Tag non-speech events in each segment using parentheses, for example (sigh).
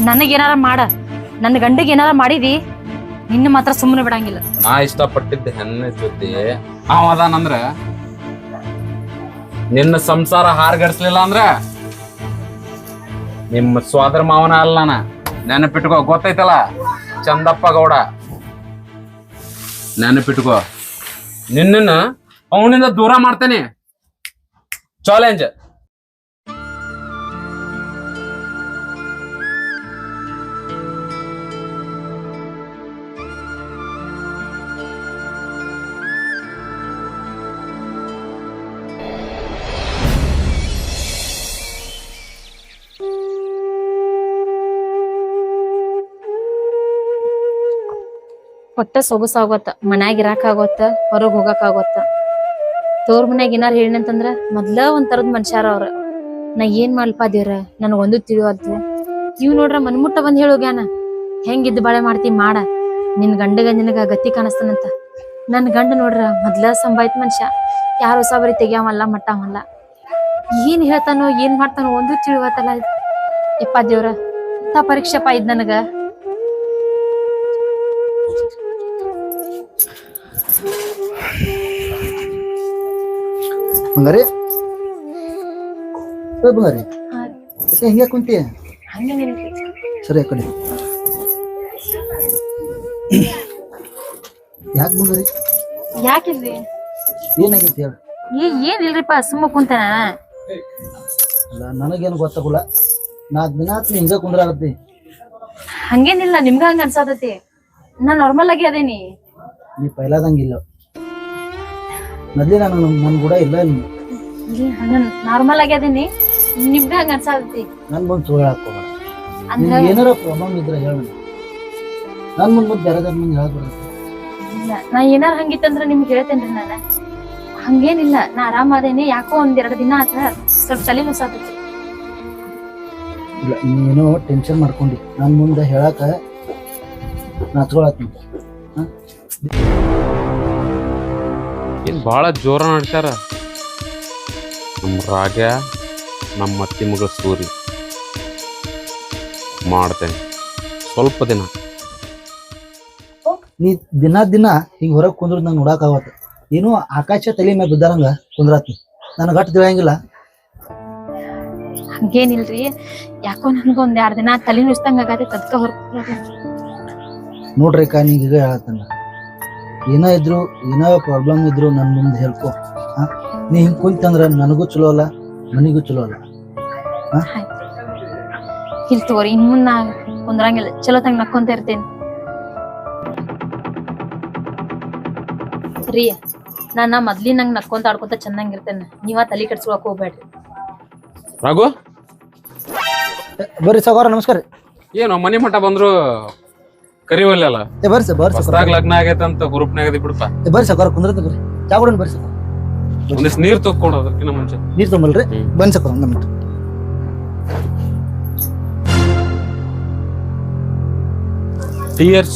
ನನಗೇನಾರ ಮಾಡ. ನನ್ನ ಗಂಡಿಗೆ ಏನಾರ ಮಾಡಿದಿ, ನಿನ್ನ ಮಾತ್ರ ಸುಮ್ಮನೆ ಬಿಡಂಗಿಲ್ಲ. ನಾ ಇಷ್ಟಪಟ್ಟಿದ್ದ ಹೆಣ್ಣ ಜೊತೆ ಅವ ನಿನ್ನ ಸಂಸಾರ ಹಾರ್ಗಡ್ಸ್ಲಿಲ್ಲ ಅಂದ್ರ ನಿಮ್ಮ ಸ್ವಾದರ ಮಾವನ ಅಲ್ಲ ನಾನು. ನೆನಪಿಟ್ಕೋ, ಗೊತ್ತೈತಲ್ಲ? ಚಂದಪ್ಪ ಗೌಡ. ನೆನಪಿಟ್ಕೋ. ನಿನ್ನ ಅವನಿಂದ ದೂರ ಮಾಡ್ತೇನೆ. ಚಾಲೆಂಜ್ ಹೊಟ್ಟ ಸೊಗಸಾಗೋತ್ತ, ಮನ್ಯಾಗ ಇರಾಕ ಹೊರಗೆ ಹೊರಗ್ ಹೋಗಾಕ ಆಗೋತ್ತ ತೋರ್ ಮನ್ಯಾಗ ಏನಾರ ಹೇಳಿನಂತಂದ್ರ ಮೊದ್ಲ ಒಂದ್ ತರದ್ ಮನುಷ್ಯಾರ ಅವ್ರ. ನಾ ಏನ್ ಮಾಡ್ಲಪ್ಪ ದೇವ್ರ? ನನಗೊಂದು ಒಂದು ತಿಳಿವಲ್ತು. ಇವ್ ನೋಡ್ರ ಮನ್ಮುಟ್ಟ ಬಂದ್ ಹೇಳೋಗ್ಯಾನ ಇದ್ ಬಾಳೆ ಮಾಡ್ತಿ ಮಾಡ. ನಿನ್ ಗಂಡಗ ನಿನಗ ಗತಿ ಕಾಣಿಸ್ತಾನಂತ. ನನ್ ಗಂಡ ನೋಡ್ರ, ಮೊದ್ಲ ಸಂಭಾಯ್ತ ಮನುಷ್ಯ. ಯಾರು ಹೊಸ ಬರಿ ತೆಗಿಯಾವಲ್ಲ, ಮಟ್ಟವಲ್ಲ. ಏನ್ ಹೇಳ್ತಾನೋ, ಏನ್ ಮಾಡ್ತಾನೋ ಒಂದು ತಿಳಿವತ್ತಲ್ಲ ಇಪ್ಪ ದೇವ್ರ, ಇಂಥ ಪರೀಕ್ಷೆಪ್ಪ ಇದ್ ನನಗ. ಬಂಗಾರಿ? ಏ ಬಂಗಾರಿ. ಯಾಕೆ ಹಿಂಗೆ ಕುಂತಿ? ಸರಿ ಆ ಕಡೆ. ಯಾಕೆ ಬಂಗಾರಿ? ಯಾಕಿಲ್ರಿ ಏನಾಗೈತಿ ಹೇಳ. ಏ ಏನಿಲ್ರಿಪ್ಪ ಸುಮ್ಮ ಕುಂತಾನ ಅಲ್ಲ ನನಗೇನು ಗೊತ್ತಾಗಲ್ಲ. ನಾಲ್ಕು ದಿನ ಆತು ಹಿಂಗ ಕುಂದ್ರಾಗತ್ತಿ. ಹಂಗೇನಿಲ್ಲ ನಿಮ್ಗ ಹಂಗ ಅನ್ಸಾತತಿ. ನಾ ನಾರ್ಮಲ್ ಆಗಿ ಅದೇನಿ. ನೀ ಪೈಲಾದಂಗಿಲ್ಲ. ಮೊದ್ಲೇ ನಾನು ನನ್ನ ಕೂಡ ಇಲ್ಲ ನಾರ್ಮಲ್ ಆಗಿ ನಿಮ್ಗೆ ಹಂಗ ಅನ್ಸಾತಿ ನನ್ ಮುಂದೆ ಸುಳ್ಳು ಹಾಕೋಬೇಡ ಅಂದ್ರ? ಏನಾರ ಪ್ರಾಬ್ಲಮ್ ಇದ್ರೆ ಹೇಳ ನನ್ ಮುಂದ್ ಮುಂದೆ ಬೇರೆ ಮುಂದೆ ಹೇಳಕ್ ಬರುತ್ತೆ ಇಲ್ಲ, ನಾ ಏನಾರ ಹಂಗಿತ್ತಂದ್ರ ನಿಮ್ಗೆ ಹೇಳ್ತೇನ್ರಿ ನಾನು. ಹಂಗೇನಿಲ್ಲ. ನಾ ಆರಾಮ ಅದೇನಿ. ಯಾಕೋ ಒಂದ್ ಎರಡು ದಿನ ಆತ. ಸ್ವಲ್ಪ ತಲೆ ನುಸಾತತಿ ಇಲ್ಲ ನೀನೇನೋ ಟೆನ್ಷನ್ ಮಾಡ್ಕೊಂಡಿ. ನನ್ ಮುಂದೆ ಹೇಳಕ ನಾಚ್ಕೊಳತ್ತೀನಿ ಏನ್ ಭಾಳ ಜೋರ ನಡ್ಸ್ಯಾರ ನಮ್ಮ ರಾಗ ನಮ್ಮ ಅತ್ತಿ ಮಗ ಸೂರಿ. ಮಾಡ್ತೇನೆ. ಸ್ವಲ್ಪ ದಿನ. ನೀ ದಿನ ದಿನ ಹಿಂಗೆ ಹೊರಗೆ ಕುಂದ್ರ ನಂಗೆ ನೋಡಕ್ ಆಗತ್ತ ಏನೋ ಆಕಾಶ ತಲೆ ಮೇಲೆ ಬಿದ್ದಾರಂಗ ಕುಂದ್ರಾತಿ ನನಗೆ ತಿಳಂಗಿಲ್ಲ ತಿಳಿಯಂಗಿಲ್ಲ. ಹಂಗೇನಿಲ್ರಿ. ಯಾಕೋ ನನ್ಗ ಒಂದ್ ಎರಡ್ ದಿನ ತಲೆ ನುಸ್ತಂಗ ಆಗತ್ತೆ ಅದಕ್ಕ ಹೊರ ನೋಡ್ರಿ ಕಾ ನೀಗ ಈಗ ಹೇಳತ್ತಂದ ಏನೋ ಇದ್ರು ಏನೋ ಪ್ರಾಬ್ಲಮ್ ಇದ್ರು ನನ್ನ ಮುಂದೆ ಹೇಳ್ಕೊ. ಹಾ? ನೀ ಹಿಂಗ್ ಕುಂತಂದ್ರ ನನಗೂ ಚಲೋ ಅಲ್ಲ ಮನಿಗೂ ಚಲೋ ಅಲ್ಲ. ಇಲ್ಲಿ ತಗೋರಿ ಇನ್ ಮುಂದ ನಾ ಕುಂದ್ರಂಗಿಲ್ಲ. ಚಲೋ ತಂಗ ನಕ್ಕೊಂತ ಇರ್ತೇನೆ. ರೀ ನಾನ ಮೊದ್ಲಿ ನಂಗ್ ನಕ್ಕೊಂತ ಆಡ್ಕೊಂತ ಚೆನ್ನಾಗಿರ್ತೇನೆ ನೀವ ತಲೆ ಕೆಡ್ಸ್ಕೊಳಕ್ ಹೋಗ್ಬೇಡ್ರಿ. ರಾಘು? ಬರ್ರಿ ಸಗೋರ ನಮಸ್ಕಾರ. ಏನು ಮನೆ ಮಠ ಬಂದ್ರು ಕರಿವಲ್ಲ ಏ ಬರ್ರಿ ಸರ್ ಬರ್ರಿ ಸರ್ ಹೊಸದಾಗ ಲಗ್ನ ಆಗೈತಂತ ಗ್ರೂಪ್ನಾಗ ಅದಿ ಬಿಡಪ್ಪ. ಏ ಬರ್ರಿ ಸಗೋರ ಕುಂದ್ರತ ಬರ್ರಿ ಚಾ ಕೊಡೋಣ ಬರ್ರಿ ಸರ್. ಒಂದಿಷ್ಟು ನೀರ್ ತಕ್ಕೊಡು ಅದಕ್ಕಿಂತ ಮುಂಚೆ. ನೀರ್ ತೊಂಬಲ್ರಿ. ಬನ್ನಿ ಸಕೋರ ಒಂದ್ ಮಿನಿಟ್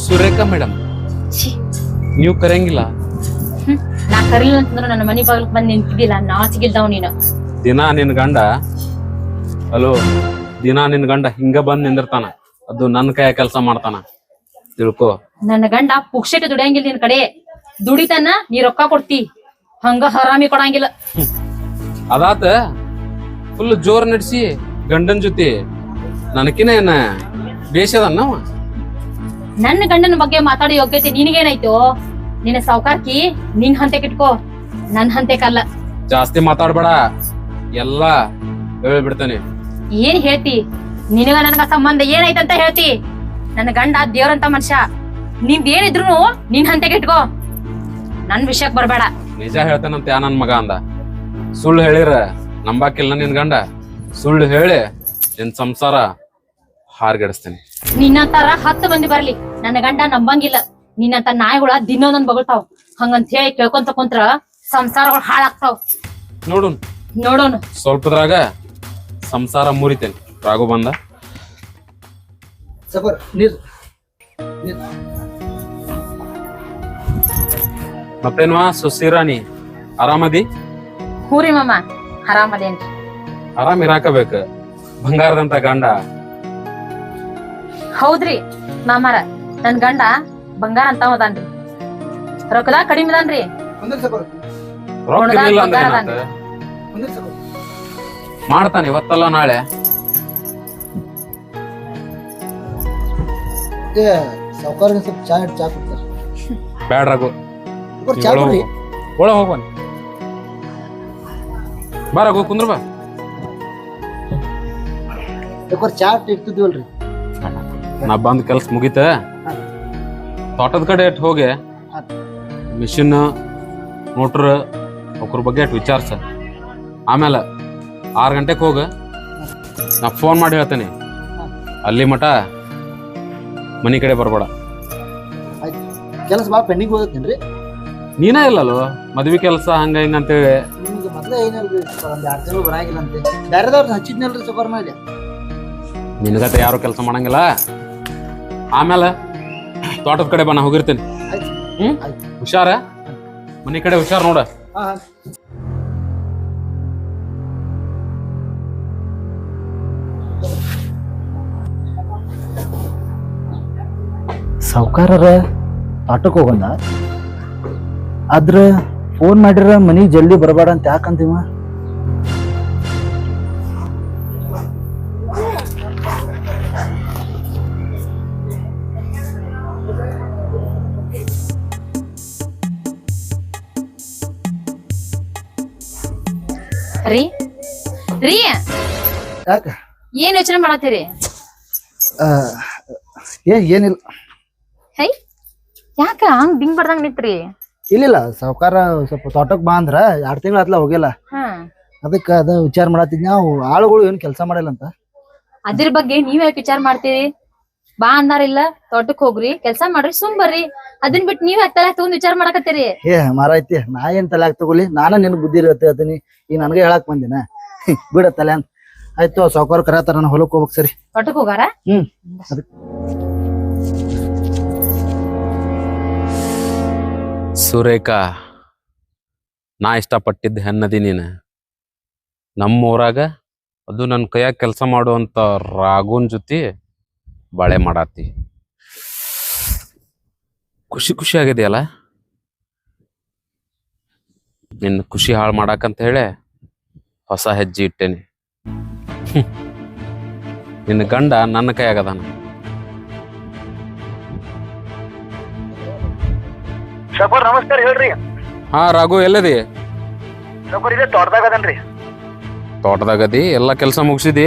ಸುರೇಖಾ ಮೇಡಮ್ ಛೀ, ನೀವು ಕರೆಯಂಗಿಲ್ಲ? ಹ್ಮ್. ನಾ ಕರಿಲಿಲ್ಲ ಅಂತಂದ್ರ ನನ್ನ ಮನಿ ಬಾಗಿಲ್ಕ್ ಬಂದ್ ನಿಂತಿದ್ದಿಲ್ಲ ನಾಚಿಗಿಲ್ದವ್ ನೀನು. ದಿನ ನಿನ್ ಗಂಡ ಹಲೋ ದಿನ ನಿನ್ ಗಂಡ ಹಿಂಗ ಬಂದ್ ನಿಂದಿರ್ತಾನ. ಅದು ನನ್ನ ಕೈಯ ಕೆಲಸ ಮಾಡ್ತಾನ. ತಿಳ್ಕೊ. ನನ್ನ ಗಂಡ ಪುಕ್ಷೆಟ್ ದುಡಿಯಂಗಿಲ್ಲ ನಿನ್ ಕಡೆ. ದುಡಿತನ ನೀ ರೊಕ್ಕ ಕೊಡ್ತಿ. ಹಂಗ ಹರಾಮಿ ಕೊಡಂಗಿಲ್ಲ. ಅದಾತ ಫುಲ್ ಜೋರ್ ನಡೆಸಿ ಗಂಡನ್ ಜೊತೆ. ನನಕಿನ ಏನ ಬೇಷದನ್ನವ ನನ್ನ ಗಂಡನ ಬಗ್ಗೆ ಮಾತಾಡೋ ಯೋಗ್ಯತೆ ನಿನಗೇನಾಯ್ತು? ನಿನ್ನ ಸಾವುಕಾರಕಿ ನಿನ್ ಹಂತೆಕ್ ಇಟ್ಕೋ. ನನ್ ಹಂತೆಕಲ್ಲ ಜಾಸ್ತಿ ಮಾತಾಡ್ಬೇಡ. ಎಲ್ಲಾ ಹೇಳ್ಬಿಡ್ತಾನೆ. ಏನ್ ಹೇಳ್ತಿ? ನಿನಗ ನನಗ ಸಂಬಂಧ ಏನಾಯ್ತಂತ ಹೇಳ್ತಿ? ನನ್ನ ಗಂಡ ದೇವ್ರಂತ ಮನುಷ್ಯ. ನಿಂದ ಏನಿದ್ರು ನಿನ್ ಹಂತೆಗೆ ಇಟ್ಕೋ. ನನ್ ವಿಷಯಕ್ ಬರ್ಬೇಡ. ನಿಜ ಹೇಳ್ತಾನಂತ ಯಾ ನನ್ ಮಗ ಅಂದ. ಸುಳ್ಳು ಹೇಳಿರ ನಂಬಾಕಿಲ್ಲ ನಿನ್ ಗಂಡ. ಸುಳ್ಳು ಹೇಳಿ ನಿನ್ ಸಂಸಾರ ಹಾರ್ಗಡಿಸ್ತೇನೆ. ನಿನ್ನ ತರ ಹತ್ತು ಮಂದಿ ಬರ್ಲಿ. ನನ್ನ ಗಂಡ ನಂಬಂಗಿಲ್ಲ. ನಿನ್ನಂತ ನಾಯಿಗಳ ದಿನೊಂದೊಂದ್ ಬಗಳ್ತಾವ್. ಹಂಗಂತ ಹೇಳಿ ಕೇಳ್ಕೊಂತ ಕುಂತ್ರ ಸಂಸಾರಗಳು ಹಾಳಾಗ್ತಾವ್. ನೋಡು ನೋಡೋಣ ಸ್ವಲ್ಪದ್ರಾಗ ಸಂಸಾರ ಮುರಿತೇನೆ. ರಾಘು ಬಂದ. ಸಕೋರ್ ನೀರು. ನೀರ್. ಮತ್ತೇನ್ವಾ ಸುಸಿರಾಣಿ ಆರಾಮದಿ? ಹೂರಿ ಮಾಮ ಆರಾಮದೇನ್ರಿ ಆರಾಮ್ ಇರಾಕಬೇಕ. ಬಂಗಾರದಂತ ಗಂಡ. ಹೌದ್ರಿ ಮಾಮಾರ ನನ್ ಗಂಡ ಬಂಗಾರ ಅಂತ ಹೋದಾನ್ರಿ ರೊಕ್ಕದಾಗ ಕಡಿಮೆ ಅದಾನ್ರಿ ರೊಕ್ಕ ಇರ್ಲಿಲ್ಲ ಅಂದ್ರೆ ಏನಾತ? ಮಾಡ್ತಾನೆ ಇವತ್ತಲ್ಲ ನಾಳೆ. ಏ ಸಾವುಕಾರ್ಗೆ ಸ್ವಲ್ಪ ಚಾ ಇಟ್ಟು ಚಾ ಕೊಡ್ತಾರೆ. ಬ್ಯಾಡ ರಘು ಸಾವ್ಕಾರ್ ಚಾ ಕೊಡ್ರಿ. ಒಳ ಹೋಗ್ಬನ್ ಬಾ ರಘು ಕುಂದ್ರ ಬಾ. ಸಾವ್ಕಾರ್ ಚಾ ಇಟ್ಟು ಇರ್ತಿದ್ವಲ್ರಿ ನಾ ಬಂದ್ ಕೆಲ್ಸ ಮುಗಿತ. ತೋಟದ ಕಡೆ ಇಟ್ಟು ಹೋಗಿ. ಮಿಷಿನ್ ಮೋಟ್ರ್ ಅವ್ರ ಬಗ್ಗೆ ಇಟ್ಟು ಸರ್ ಆಮೇಲೆ ಆರು ಗಂಟೆಗೆ ಹೋಗ ನಾ ಫೋನ್ ಮಾಡಿ ಹೇಳ್ತೇನೆ. ಅಲ್ಲಿ ಮಟ ಮನಿ ಕಡೆ ಬರ್ಬೇಡ. ಕೆಲಸ ಭಾಳ ಪೆಂಡಿಂಗ್ ಹೋಗತ್ತೇನ್ರಿ ನೀನೇ ಇಲ್ಲಲ್ಲ? ಮದ್ವೆ ಕೆಲಸ ಹಂಗ ಹಿಂಗ ಅಂತೇಳಿ ಹೇಳಿ. ಮೊದಲೇ ಏನಿಲ್ರಿ ಒಂದ್ ಎರಡು ತಿಂಗಳು ಬರಾಗಿಲ್ಲ ಅಂತೆ. ಬೇರೆದವ್ರನ್ನ ಹಚ್ಚಿದ್ನಲ್ರಿ ಸಾವ್ಕಾರ್ ಮೇಲೆ? ನಿನಗತ್ತೆ ಯಾರು ಕೆಲಸ ಮಾಡಂಗಿಲ್ಲ. ಆಮೇಲೆ ತೋಟದ ಕಡೆ ಬಾ ನಾ ಹೋಗಿರ್ತೇನೆ. ಹ್ಮ್? ಹುಷಾರ? ಮನೆ ಕಡೆ ಹುಷಾರ್ ನೋಡ. ಹಾ ಹಾ. ಸಾವುಕಾರರ ಆಟೋಕ್ ಹೋಗೋಣ. ಆದ್ರ ಫೋನ್ ಮಾಡಿರ ಮನಿಗ್ ಜಲ್ದಿ ಬರಬಾರ ಅಂತ ಯಾಕಂತೀವ ರೀ ರೀ. ಯಾಕ? ಏನ್ ಯೋಚನೆ ಮಾಡತ್ತೀರಿ? ಏ ಏನಿಲ್ಲ. ಹೈ ಯಾಕ ಹಂಗ್ ದಿಂಗ್ ಬರ್ದಂಗ್ ನಿಂತ್ರಿ? ಇಲ್ಲಿಲ್ಲ ಸಾವುಕಾರ ಸ್ವಲ್ಪ ತೋಟಕ್ ಬಾ ಅಂದ್ರ ಎರಡ್ ತಿಂಗಳ ಆತ್ಲ ಹೋಗಿಲ್ಲ. ಹಾ. ಅದಕ್ಕ ಅದ ವಿಚಾರ ಮಾಡತ್ತಿದ್ ನಾವು ಆಳುಗಳು ಏನ್ ಕೆಲಸ ಮಾಡಿಲ್ಲ ಅಂತ. ಅದ್ರ ಬಗ್ಗೆ ನೀವ್ ಯಾಕೆ ವಿಚಾರ ಮಾಡ್ತೀರಿ? ಬಾ ಅಂದಾರಿಲ್ಲ ತೋಟಕ್ ಹೋಗ್ರಿ ಕೆಲ್ಸ ಮಾಡ್ರಿ ಸುಮ್ ಬರ್ರಿ. ಅದನ್ ಬಿಟ್ಟು ನೀವ್ ಯಾಕೆ ತಲೆ ತಗೊಂಡ್ ವಿಚಾರ ಮಾಡಕತ್ತೀರಿ? ಏ ಮಾರೈತಿ ನಾ ಏನ್ ತಲೆ ತಗೊಲಿ? ನಾನ ನಿನ್ ಬುದ್ಧಿ ಇರತ್ತೆ ಅದನಿ. ಈಗ ನನಗೆ ಹೇಳಕ್ ಬಂದಿನ. ಬಿಡ ತಲೆ ಅಂತ ಆಯ್ತು ಸಾವುಕಾರ ಕರತಾರ ನಾನು ಹೊಲಕ್ ಹೋಗ್ಬೇಕು ಸರಿ. ತೋಟಕ್ ಹೋಗಾರ? ಹ್ಮ್ ಅದಕ್. ಸುರೇಖಾ, ನಾ ಇಷ್ಟಪಟ್ಟಿದ್ದ ಹೆನ್ನದಿ ನೀನು. ನಮ್ಮ ಊರಾಗ ಅದು ನನ್ನ ಕೈಯಾಗ ಕೆಲಸ ಮಾಡುವಂಥ ರಾಗುನ್ ಜೊತೆ ಬಾಳೆ ಮಾಡತ್ತಿ ಖುಷಿ ಖುಷಿ ಆಗಿದೆಯಲ್ಲ? ನಿನ್ನ ಖುಷಿ ಹಾಳು ಮಾಡಾಕಂತ ಹೇಳಿ ಹೊಸ ಹೆಜ್ಜೆ ಇಟ್ಟೇನಿ. ನಿನ್ನ ಗಂಡ ನನ್ನ ಕೈಯಾಗದಾನ ಸಕೋರ್ ನಮಸ್ಕಾರ ಹೇಳ್ರಿ. ಹಾ ರಾಘು ಎಲ್ಲದಿ? ಸಕೋರ್ ಇದೆ ತೋಟದಾಗ ಅದನ್ರಿ. ತೋಟದಾಗದಿ ಎಲ್ಲ ಕೆಲಸ ಮುಗಿಸಿದಿ?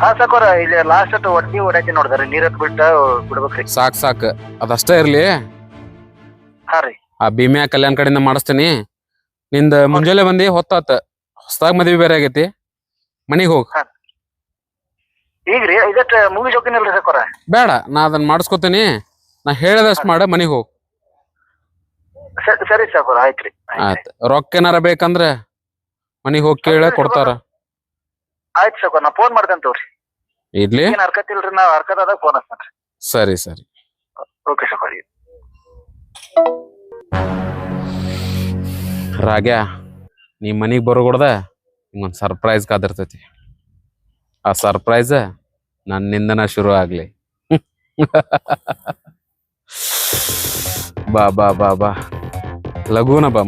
ಹಾ ಸಕೋರ ಇಲ್ಲಿ ಲಾಸ್ಟ್ ಅಟ್ ಒಡ್ಡಿ ಹೊಡೈತಿ ನೋಡ್ದಾರಿ ನೀರತ್ ಬಿಟ್ಟ ಬಿಡ್ಬೇಕ್ರಿ. ಸಾಕ್ ಸಾಕ್. ಅದಷ್ಟೇ ಇರ್ಲಿ? ಹಾ ರೀ. ಆ ಭೀಮ್ಯಾ ಕಲ್ಯಾಣ ಕಡೆಯಿಂದ ಮಾಡಿಸ್ತೀನಿ. ನಿಂದ ಮುಂಜಾನೆ ಬಂದಿ ಹೊತ್ತಾತ. ಹೊಸದಾಗ ಮದ್ವಿ ಬೇರೆ ಆಗೈತಿ. ಮನಿಗ್ ಹೋಗ್. ಈಗ್ರಿ ಇದಕ್ಕೆ ಮುಗಿಸ್ ಜೋಕಿನಲ್ರಿ ಸಕೋರ ಬೇಡ ನಾ ಅದನ್ನ ಮಾಡಿಸ್ಕೊತೀನಿ. ನಾ ಹೇಳದಷ್ಟು ಮಾಡ ಮನಿಗ್ ಹೋಗ್. ಸರಿ ಆಯ್ತ್ರಿ ಆಯ್ತ್ ರೊಕ್ಕ ಏನಾರ ಬೇಕಂದ್ರ ಮನಿಗ್ ಹೋಗಿ ಕೇಳ ಕೊಡ್ತಾರ. ಆಯ್ತು ಸಕೋರ್ ನಾ ಫೋನ್ ಮಾಡ್ತೇನೆ ತಗೋರಿ. ಇಡ್ಲಿ? ಏನ್ ಹರ್ಕತ್ ಇಲ್ರಿ ನಾವ್ ಹರ್ಕತ್ ಆದಾಗ ಫೋನ್ ಹಚ್ತೇನ್ರಿ ಸರಿ ಸರಿ. ಓಕೆ ಸಕೋರ್ ರಾಗ್ಯ ನೀ ಮನಿಗೆ ಬರೋಗೊಡ್ದ ನಿಂಗೊಂದ್ ಸರ್ಪ್ರೈಸ್ ಕಾದಿರ್ತೈತಿ. ಆ ಸರ್ಪ್ರೈಸ್ ನನ್ನಿಂದನ ಶುರು ಆಗ್ಲಿ. (laughs) ಬಾ ಬಾ ಬಾ ಬಾ. ಲಘೂನ ಬಾ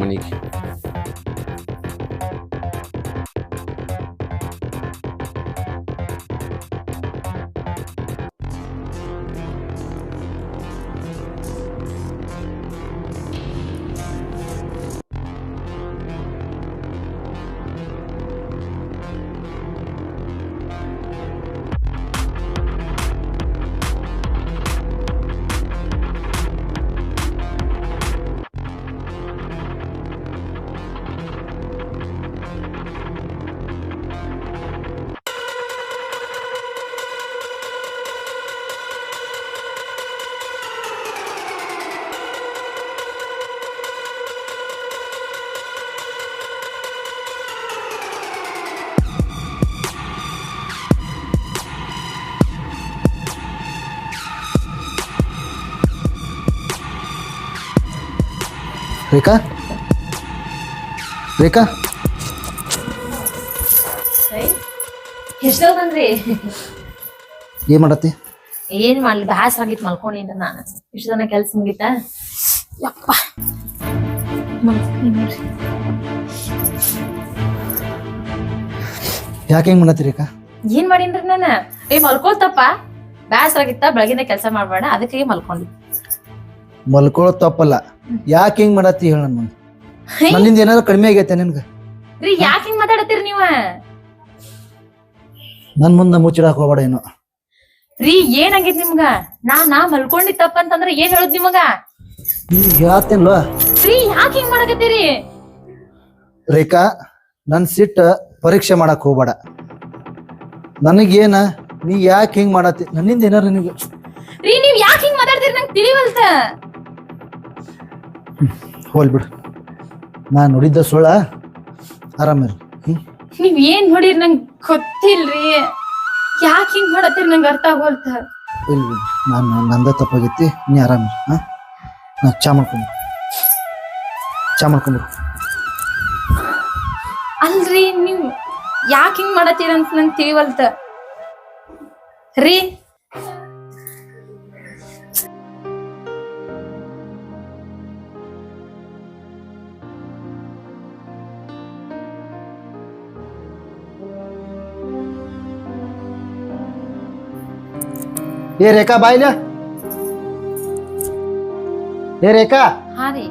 ರೇಖಾ ರೇಖಾ ಎಷ್ಟೋ ಬಂದ್ರಿ? ಏನ್ ಮಾಡತ್ತಿ? ಏನ್ ಮಾಡ್ಲಿ ಬ್ಯಾಸ್ ಆಗಿತ್ತು ಮಲ್ಕೊಂಡಿದ್ದ ನಾನು. ಇಷ್ಟು ಜನ ಕೆಲ್ಸ ಮುಗಿತ? ಯಪ್ಪ. ಯಾಕೆ ಹೆಂಗ್ ಮಾಡತ್ತಿ ರೇಖಾ ಏನ್ ಮಾಡೀನ್ರಿ ನಾನ? ಏ ಮಲ್ಕೊಳ್ತಪ್ಪ ಆಗಿತ್ತ ಬೆಳಗಿನ ಕೆಲಸ ಮಾಡ್ಬೇಡ ಅದಕ್ಕೆ ಮಲ್ಕೊಂಡಿ ಮಲ್ಕೊಳ್ಳೋ ತಪ್ಪಲ್ಲ. ಯಾಕೆ ಹಿಂಗ್ ಮಾಡತ್ತಿ ಹೇಳ ನನ್ ಮುಂದೆ? ನನ್ನಿಂದ ಏನಾದ್ರು ಕಡಿಮೆ ಆಗೈತೆ ನಿನ್ಗ? ರೀ ಯಾಕೆ ಹಿಂಗ್ ಮಾತಾಡತ್ತೀರಿ ನೀವ? ನನ್ ಮುಂದೆ ಮುಚ್ಚಿಡಾಕ್ ಹೋಗ್ಬೇಡ ಏನೋ ರೀ ಏನಾಗೈತ್ ನಿಮ್ಗ? ನಾ ನಾ ಮಲ್ಕೊಂಡಿತ್ತಪ್ಪ ಅಂತಂದ್ರ ಏನ್ ಹೇಳುದ್ ನಿಮಗ? ಹೇಳ್ತೇನ್ಲ. ರೀ ಯಾಕೆ ಹಿಂಗ್ ಮಾಡಕತ್ತೀರಿ? ರೇಖಾ ನನ್ ಸಿಟ್ಟ ಪರೀಕ್ಷೆ ಮಾಡಕ್ ಹೋಗ್ಬೇಡ. ನನಗೇನ ನೀ ಯಾಕೆ ಹಿಂಗ್ ಮಾಡತ್ತಿ? ನನ್ನಿಂದ ಏನಾರ ನಿನಗೆ ರೀ ನೀವ್ ಯಾಕೆ ಹಿಂಗ್ ಮಾತಾಡ್ತೀರಿ ನಂಗೆ ತಿಳಿವಲ್ತ? ಹೋಲ್ ಬಿಡು. ನಾ ನೋಡಿದ್ದ ಸುಳ್ಳ? ಆರಾಮಿರು ನೀವ್ ಏನ್ ನೋಡಿರಿ ನಂಗ್ ಗೊತ್ತಿಲ್ರಿ. ಯಾಕೆ ಹಿಂಗ್ ಮಾಡತ್ತೀರಿ ನಂಗೆ ಅರ್ಥ ಆಗೋಲ್ತ. ಇಲ್ಲ ನಾನು ನಂದ ತಪ್ಪಾಗೈತಿ. ನೀ ಆರಾಮಿರು ಹಾ? ನಾ ಚಾ ಮಾಡ್ಕೊಂಬ ಚಾ ಮಾಡ್ಕೊಂಬರು ಅಲ್ರಿ ನೀವ್ ಯಾಕೆ ಹಿಂಗ್ ಮಾಡತ್ತೀರ ಅಂತ ನಂಗೆ ತಿಳಿವಲ್ತ. ರೀ ಏ ರೇಖಾ ಬಾಯ್ಲ ಏ ರೇಖಾ. ಹಾ ರೀ.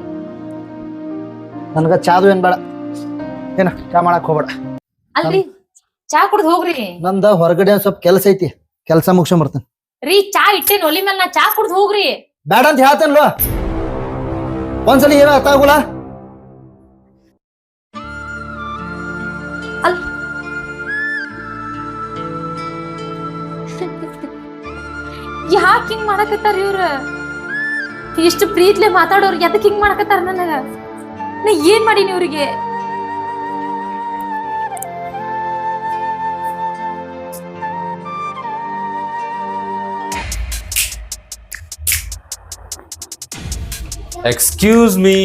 ನನಗ ಚಾದು ಏನ್ ಬೇಡ. ಏನ ಚಾ ಮಾಡಕ್ ಹೋಗ್ಬೇಡ. ಅಲ್ರಿ ಚಾ ಕುಡ್ದು ಹೋಗ್ರಿ. ನಂದ ಹೊರಗಡೆ ಒಂದ್ ಸ್ವಲ್ಪ ಕೆಲಸ ಐತಿ. ಕೆಲಸ ಮುಗಿಸ್ಕೊಂಡ್ ಬರ್ತೇನೆ. ರೀ ಚಾ ಇಟ್ಟೇನ್ ಒಲಿ ಮೇಲೆ ನಾ ಚಾ ಕುಡ್ದು ಹೋಗ್ರಿ. ಬೇಡ ಅಂತ ಹೇಳ್ತೇನಲ್ವ ಒಂದ್ಸಲಿ ಏನೋ ಅರ್ಥ ಆಗುಲ್ಲ ಯಾಕೆ ಹಿಂಗ್ ಮಾಡಕತ್ತಾರ ಇವ್ರ? ಇಷ್ಟು ಪ್ರೀತ್ಲೆ ಮಾತಾಡೋರ್ ಎದಕ್ ಹಿಂಗ್ ಮಾಡಕತ್ತಾರ ನನಗ? ನಾ ಏನ್ ಮಾಡೀನಿ ಇವ್ರಿಗೆ? ಎಕ್ಸ್ಕ್ಯೂಸ್ ಮೀ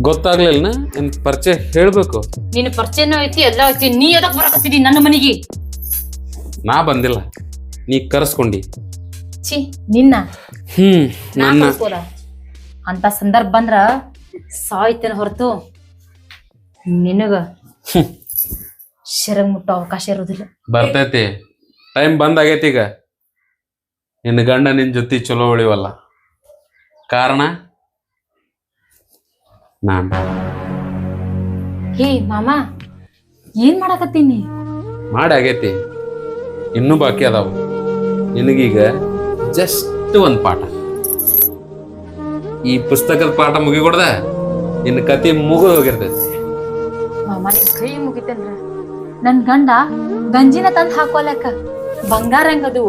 ಗೊತ್ತಾಗ್ಲಿಲ್ಲ ನಿನ್ ಪರಿಚಯ ಹೇಳ್ಬೇಕು. ನಿನ್ನ ಪರಿಚಯನೂ ಐತಿ ಎಲ್ಲ ಐತಿ. ನೀ ಎದಕ್ ಬರಕತ್ತಿದಿ ನನ್ನ ಮನೆಗೆ? ನಾ ಬಂದಿಲ್ಲ. ನೀ ಕರೆಸ್ಕೊಂಡಿ. ಛೀ ನಿನ್ನ? ಹ್ಮ್ ನಾ ನನ್ನ. ಅಂತ ಸಂದರ್ಭ ಬಂದ್ರ ಸಾಯ್ತೇನೆ ಹೊರತು. ನಿನಗ ಹ್ಮ್. ಶರಂಗ್ ಮುಟ್ಟೋ ಅವಕಾಶ ಇರೋದಿಲ್ಲ. ಬರ್ತೈತಿ. ಟೈಮ್ ಬಂದ್ ಆಗೈತಿ ಈಗ. ನಿನ್ನ ಗಂಡ ನಿನ್ ಜೊತೆ ಚಲೋ ಉಳಿವಲ್ಲ. ಕಾರಣ? ನಾನು ಹೇ ಮಾಮ ಏನ್ ಮಾಡಕತ್ತೀನಿ? ಮಾಡಿ ಆಗೈತಿ. ಇನ್ನೂ ಬಾಕಿ ಅದಾವು. ನಿನಗೀಗ ಜಸ್ಟ್ ಒಂದು ಪಾಠ. ಈ ಪುಸ್ತಕದ ಪಾಠ ಮುಗಿಕೊಡ್ದ ನಿನ್ನ ಕತಿ ಮುಗಿದು ಹೋಗಿರ್ತೈತಿ. ಮಾಮ ನಿನ್ ಕೈ ಮುಗಿತೇನ್ರ? ನನ್ ಗಂಡ ಗಂಜಿನ ತಂದ್ ಹಾಕೋಲಕ್ಕ ಬಂಗಾರ ಹಂಗದು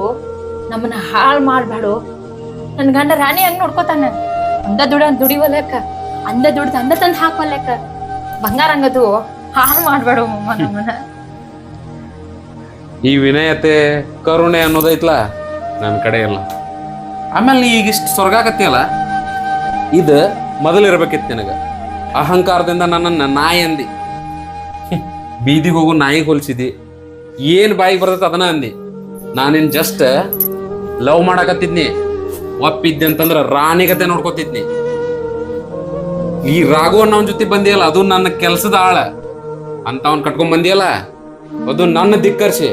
ನಮ್ಮನ್ನ ಹಾಳ್ ಮಾಡ್ಬೇಡು ನನ್ ಗಂಡ ರಾಣಿ ಹಂಗ್ ನೋಡ್ಕೋತಾನ. ಅಂದ ದುಡ ದುಡಿವಲಕ್ಕ ಅಂದ ದುಡ್ದು ಅಂದ ತಂದು ಹಾಕೋಲಕ್ಕ ಬಂಗಾರ ಹಂಗದು ಹಾಳು ಮಾಡ್ಬೇಡ ಈ ವಿನಯತೆ, ಕರುಣೆ ಅನ್ನೋದೈತ್ಲ ನನ್ನ ಕಡೆ ಇಲ್ಲ. ಆಮೇಲೆ ನೀ ಈಗಿಷ್ಟು ಇಷ್ಟು ಸೊರ್ಗಾಕತ್ತಿಯಲ್ಲ ಇದು ಮೊದಲಿರ್ಬೇಕಿತ್ತು ನಿನಗ. ಅಹಂಕಾರದಿಂದ ನನ್ನನ್ನು ನಾಯಿ ಅಂದಿ. ಬೀದಿಗೆ ಹೋಗು ನಾಯಿಗೆ ಹೋಲಿಸಿದಿ. ಏನು ಬಾಯಿಗೆ ಬರ್ತೈತೆ ಅದನ್ನ ಅಂದಿ. ನಾನಿನ್ ಜಸ್ಟ್ ಲವ್ ಮಾಡಾಕತ್ತಿದ್ನಿ. ಒಪ್ಪಿದ್ದೆ ಅಂತಂದ್ರೆ ರಾಣಿಗತೆ ನೋಡ್ಕೊತಿದ್ನಿ. ಈ ರಾಘು ಅನ್ನೋನ್ ಜೊತೆ ಬಂದಿಯಲ್ಲ ಅದು ನನ್ನ ಕೆಲಸದ ಆಳ. ಅಂತವನ್ ಕಟ್ಕೊಂಡ್ ಬಂದಿಯಲ್ಲ ಅದು ನನ್ನ ಧಿಕ್ಕರ್ಸಿ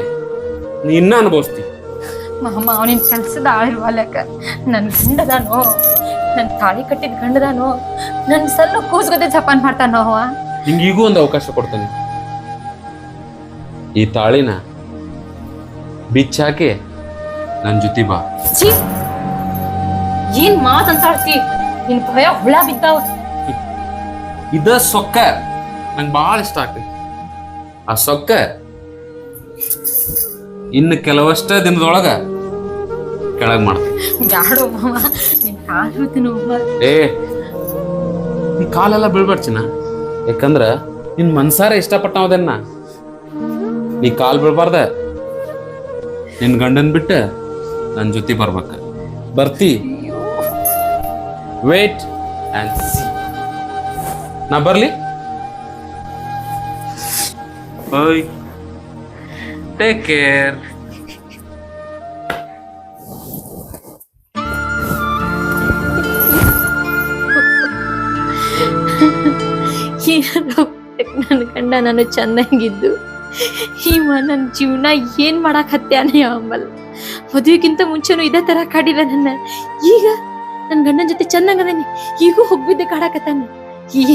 ನೀ ಇನ್ನ ಅನುಭವಿಸ್ತಿ. ಮಾಮ ಅವನಿನ್ ಕೆಲ್ಸದ ಆಳಿರ್ವಲ್ಲಕ್ಕ ನನ್ ಗಂಡದಾನೋ ನನ್ ತಾಳಿ ಕಟ್ಟಿದ ಗಂಡದಾನೋ ನನ್ ಸಲ್ಲು ಕೂಸ್ಗದೆ ಜಪಾನ್ ಮಾಡ್ತಾನೋ ಅವ ಹಿಂಗೀಗೂ ಒಂದು ಅವಕಾಶ ಕೊಡ್ತಾನೆ. ಈ ತಾಳಿನ ಬಿಚ್ಚಾಕಿ ನನ್ನ ಜೊತೆ ಬಾ. ಛೀ! ಏನ್ ಮಾತಂತಾಳ್ತಿ? ನಿನ್ ಭಯ ಹುಳ ಬಿದ್ದಾವ. ಇದ ಸೊಕ್ಕ. ನಂಗೆ ಭಾಳ ಇಷ್ಟ ಆಗ್ತೈತಿ ಆ ಸೊಕ್ಕ ಇನ್ನು ಕೆಲವಷ್ಟ ದಿನದೊಳಗ ಕೆಳಗ್ ಮಾಡ್ತೀನಿ. ಏ ನೀ ಕಾಲೆಲ್ಲ ಬೀಳ್ಬಾರ್ದು ಚಿನ್ನ. ಯಾಕಂದ್ರ ನಿನ್ ಮನ್ಸಾರ ಇಷ್ಟಪಟ್ಟವದನ್ನ ನೀ ಕಾಲ್ ಬೀಳ್ಬಾರ್ದ. ನಿನ್ ಗಂಡನ್ ಬಿಟ್ಟ ನನ್ ಜೊತೆ ಬರ್ಬೇಕ. ಬರ್ತಿ. ವೇಟ್ ಆ್ಯಂಡ್ ಸಿ ನಾ ಬರ್ಲಿ. ಓಯ್. ಟೇಕ್ ಕೇರ್ ನನ್ನ ಗಂಡ ನಾನು ಚೆನ್ನಾಗಿದ್ದು. ಇವ ನನ್ನ ಜೀವನ ಏನ್ ಮಾಡಕ್ ಹತ್ಯಾನೆ ಅಮ್ಮಲ್ ಮದುವೆಗಿಂತ ಮುಂಚೆನೂ ಇದೇ ತರ ಕಾಡಿಲ್ಲ ನನ್ನ. ಈಗ ನನ್ನ ಗಂಡನ ಜೊತೆ ಚೆನ್ನಾಗದೇನೆ ಈಗೂ ಹೋಗ್ಬಿದ್ದೆ ಕಾಡಕತ್ತಾನೆ.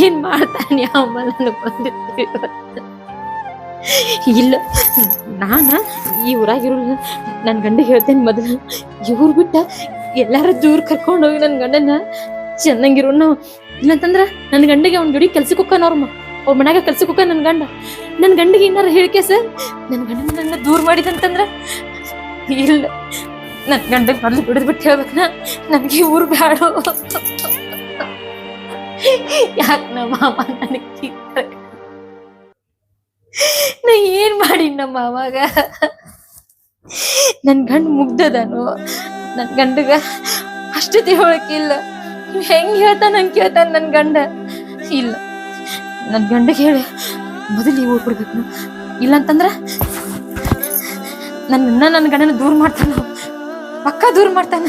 ಏನ್ ಮಾಡ್ತಾನೆ ಆಂಬಲ್ ನನಗೆ ಬಂದಿರ್ತೀವಿ ಇಲ್ಲ, ನಾನ ಈ ಊರಾಗಿರೋ ನನ್ನ ಗಂಡಿಗೆ ಹೇಳ್ತೇನೆ ಮೊದಲು. ಇವ್ರು ಬಿಟ್ಟ ಎಲ್ಲಾರ ದೂರ ಕರ್ಕೊಂಡು ಹೋಗಿ ನನ್ನ ಗಂಡನ ಚೆನ್ನಾಗಿರೋ ನಾವು ಇಲ್ಲಂತಂದ್ರ ನನ್ನ ಗಂಡಗೆ ಅವ್ನ ಜೋಡಿ ಕೆಲ್ಸಕ್ಕೆ ಹೋಗ್ತಾನ ಅವ್ರ ಅವ್ರ ಮನ್ಯಾಗ ಕೆಲ್ಸಕ್ಕೆ ನನ್ನ ಗಂಡ. ನನ್ನ ಗಂಡಿಗೆ ಏನಾರ ಹೇಳಿಕೆ ಸರ್? ನನ್ನ ಗಂಡನ ನನ್ನ ದೂರ ಮಾಡಿದಂತಂದ್ರ ಇಲ್ಲ. ನನ್ನ ಗಂಡಗೆ ಮೊದ್ಲು ಬಿಡದ್ ಬಿಟ್ಟು ಹೇಳ್ಬೇಕನ? ನನಗೆ ಊರು ಬ್ಯಾಡು. ಯಾಕೆ ನಮ್ಮ ಮಾಮ ನನಗೆ ನಾ ಏನ್ ಮಾಡಿ ನಮ್ಮ ಮಾವಾಗ? ನನ್ನ ಗಂಡ ಮುಗ್ದದನು? ನನ್ನ ಗಂಡಗ ಅಷ್ಟು ತಿಳುವಳಿಕಿಲ್ಲ ಹೆಂಗ್ ಹೇಳ್ತಾನ ಹಂಗ್ ಕೇಳ್ತಾನ ನನ್ ಗಂಡ? ಇಲ್ಲ. ನನ್ ಗಂಡಗೆ ಹೇಳಿ ಮೊದಲು ನೀವು ನಾವು. ಇಲ್ಲ ಅಂತಂದ್ರ ನನ್ನ ನನ್ನ ಗಂಡನ ದೂರ ಮಾಡ್ತಾನ? ಪಕ್ಕ ದೂರ ಮಾಡ್ತಾನ?